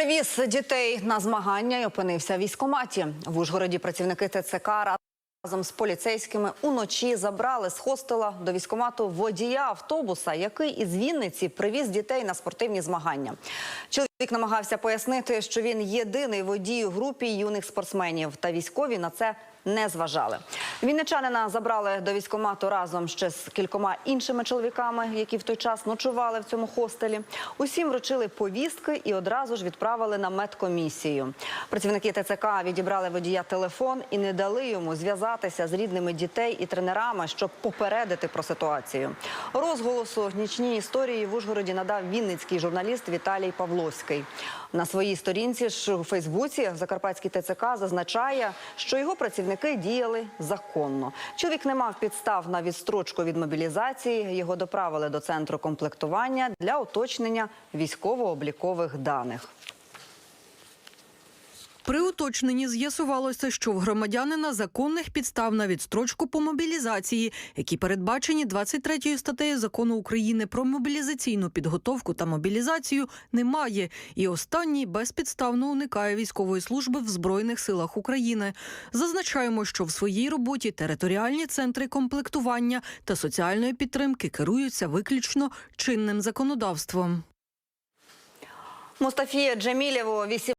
Привіз дітей на змагання і опинився в військкоматі. В Ужгороді працівники ТЦК разом з поліцейськими уночі забрали з хостела до військкомату водія автобуса, який із Вінниці привіз дітей на спортивні змагання. Чоловік намагався пояснити, що він єдиний водій у групі юних спортсменів, та військові на це не зважали. Вінничанина забрали до військкомату разом ще з кількома іншими чоловіками, які в той час ночували в цьому хостелі. Усім вручили повістки і одразу ж відправили на медкомісію. Працівники ТЦК відібрали водія телефон і не дали йому зв'язатися з рідними дітей і тренерами, щоб попередити про ситуацію. Розголосу нічній історії в Ужгороді надав вінницький журналіст Віталій Павловський. На своїй сторінці ж у Фейсбуці Закарпатський ТЦК зазначає, що його працівники діяли законно. Чоловік не мав підстав на відстрочку від мобілізації. Його доправили до центру комплектування для уточнення військово-облікових даних. При уточненні з'ясувалося, що в громадянина законних підстав на відстрочку по мобілізації, які передбачені 23 статтею закону України про мобілізаційну підготовку та мобілізацію, немає. І останній безпідставно уникає військової служби в Збройних силах України. Зазначаємо, що в своїй роботі територіальні центри комплектування та соціальної підтримки керуються виключно чинним законодавством. Мустафі Джемілєву 18